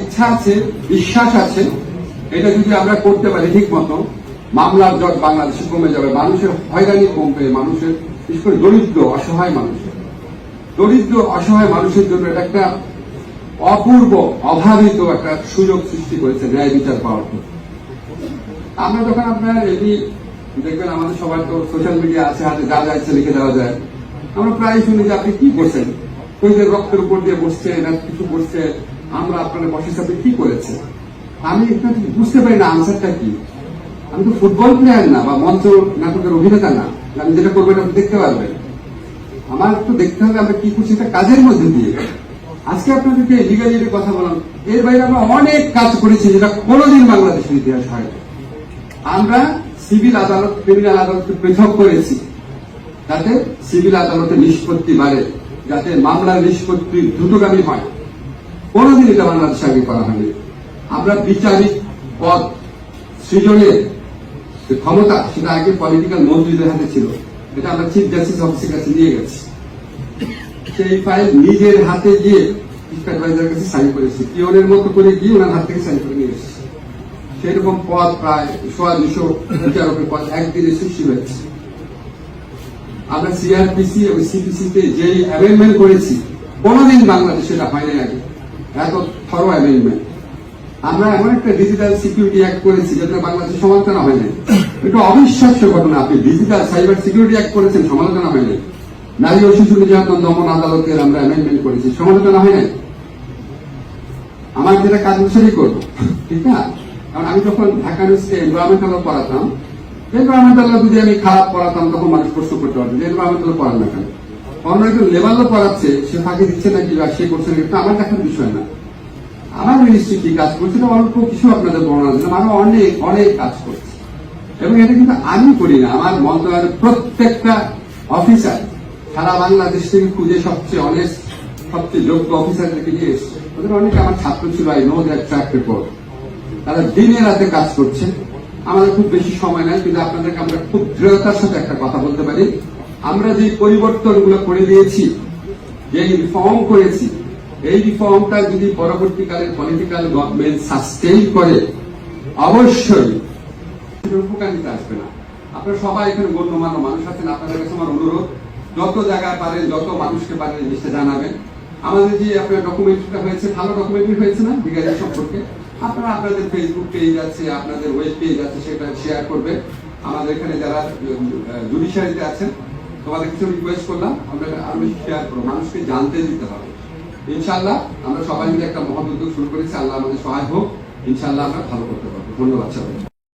ইচ্ছা আছে, বিশ্বাস আছে, এটা যদি আমরা করতে পারি ঠিক মতো, মামলার জট বাংলাদেশে কমে যাবে, মানুষের হয়রানি কমবে, মানুষের, বিশেষ করে দরিদ্র, অসহায় মানুষের। দরিদ্র, অসহায় মানুষের জন্য এটা একটা অপূর্ব, অভাবিত একটা সুযোগ সৃষ্টি করেছে ন্যায় বিচার পাওয়ার জন্য। আমরা যখন আপনার এটি দেখবেন আমাদের সবার তো সোশ্যাল মিডিয়া আছে, হাতে যা যা ইচ্ছে লিখে দেওয়া যায়, আমরা প্রায় শুনি যে আপনি কি করছেন? কইদের রক্তের উপর দিয়ে বসছে না কিছু করছে আমরা আপনার বসে সাথে কি করেছে? আমি ঠিক বুঝতে পারি না আনসারটা কি। আমি তো ফুটবল প্লেয়ার না, বা মঞ্চ নাটকের অভিনেতা না আমি যেটা করব এটা দেখতে পারবেন। আমার তো দেখতে হবে আমরা কি করছি, এটা কাজের মধ্যে দিয়ে। আজকে আপনাদেরকে লিগালি কথা বললাম। এর বাইরে আমরা অনেক কাজ করেছি যেটা কোনোদিন বাংলাদেশের ইতিহাস হয়। আমরা সিভিল আদালত ক্রিমিনাল আদালতকে পৃথক করেছি। যাতে সিভিল আদালতের নিষ্পত্তি বাড়ে, যাতে মামলার নিষ্পত্তি দ্রুতগামী হয়। কোনোদিন এটা বাংলাদেশে আগে করা হয়নি। আমরা বিচারিক পদ সৃজনের ক্ষমতা, সেটা আগে পলিটিক্যাল মন্ত্রীদের হাতে ছিল। এটা আমরা চিফ জাস্টিস অফিসের কাছে নিয়ে গেছি। সেই ফাইল নিজের হাতে গিয়ে অ্যাডভাইজার কাছে সাইন করেছি। পিওনের মতো করে গিয়ে ওনার হাত থেকে সাইন করে নিয়ে এসেছি সেরকম পদ প্রায় সোয়া দুশো বিচারকের পদ একদিনে সৃষ্টি হয়েছে। আমরা সিআরপিসি এবং সিপিসি তে যে অ্যামেন্ডমেন্ট করেছি, কোনোদিন বাংলাদেশে এটা হয় নাই আগে। আমরা এমন একটা ডিজিটাল সিকিউরিটি অ্যাক্ট করেছি যেটা বাংলাদেশে সমালোচনা এটা অবিশ্বাস্য ঘটনা, আপনি ডিজিটাল সাইবার সিকিউরিটি অ্যাক্ট করেছেন, সমালোচনা নারী ও শিশু নির্যাতন দমন আদালতের আমরা অ্যামেন্ডমেন্ট করেছি, সমালোচনা হয় নাই। আমার যেটা কাজ সেটাই করব ঠিক না? কারণ আমি যখন ঢাকা ইউনিভার্সিটি এনভায়রনমেন্টাল পড়াতাম এনভায়রনমেন্টাল যদি আমি খারাপ পড়াতাম, তখন মানুষ প্রশ্ন করতে পারতো যে এনভায়রনমেন্টাল পড়ান না কেন? অন্য একজন লেবারও পড়াচ্ছে, সে ফাঁকি দিচ্ছে নাকি বা সে করছে নাকি, এটা আমার দেখার বিষয় না। আমার মিনিস্ট্রি কি কাজ করছে, এটা অল্প কিছু আপনাদের বর্ণনা দিলাম। আরও অনেক অনেক কাজ করছে। এবং এটা কিন্তু আমি করি না, আমার মন্ত্রণালয়ের প্রত্যেকটা অফিসার সারা বাংলাদেশ থেকে খুঁজে সবচেয়ে অনেক সবচেয়ে যোগ্য অফিসারদেরকে নিয়ে এসছে। ওদের অনেক আমার ছাত্র ছিল I know that track record তারা দিনে রাতে কাজ করছে। আমাদের খুব বেশি সময় নাই, কিন্তু আপনাদেরকে আমরা খুব দৃঢ়তার সাথে একটা কথা বলতে পারি। আমরা যে পরিবর্তনগুলো করে দিয়েছি, যে রিফর্ম করেছি, এই রিফর্মটা যদি পরবর্তীকালে পলিটিক্যাল গভর্নমেন্ট সাস্টেইন করে, অবশ্যই উপকারিতা আসবে না। আপনারা সবাই এখানে গণ্যমান্য মানুষ আছেন, আপনাদের কাছে আমার অনুরোধ, যত জায়গায় পারেন, যত মানুষকে পারেন জিনিসটা জানাবেন। আমাদের যে আপনার ডকুমেন্টটা হয়েছে, ভালো ডকুমেন্টারি হয়েছে না বিজ্ঞানী সম্পর্কে? আপনারা আপনাদের ফেসবুক পেজ আছে, আপনাদের ওয়েব পেজ আছে, সেটা শেয়ার করবেন। আমাদের এখানে যারা জুডিশিয়ারিতে আছেন তোমাদের কিছু রিকোয়েস্ট করলাম, আমরা আরও শেয়ার করব, মানুষকে জানতে দিতে হবে। ইনশাল্লাহ আমরা সবাই মিলে একটা মহৎ উদ্যোগ শুরু করেছি, আল্লাহ আমাদের সহায় হোক ইনশাল্লাহ আমরা ভালো করতে পারব। ধন্যবাদ সবাই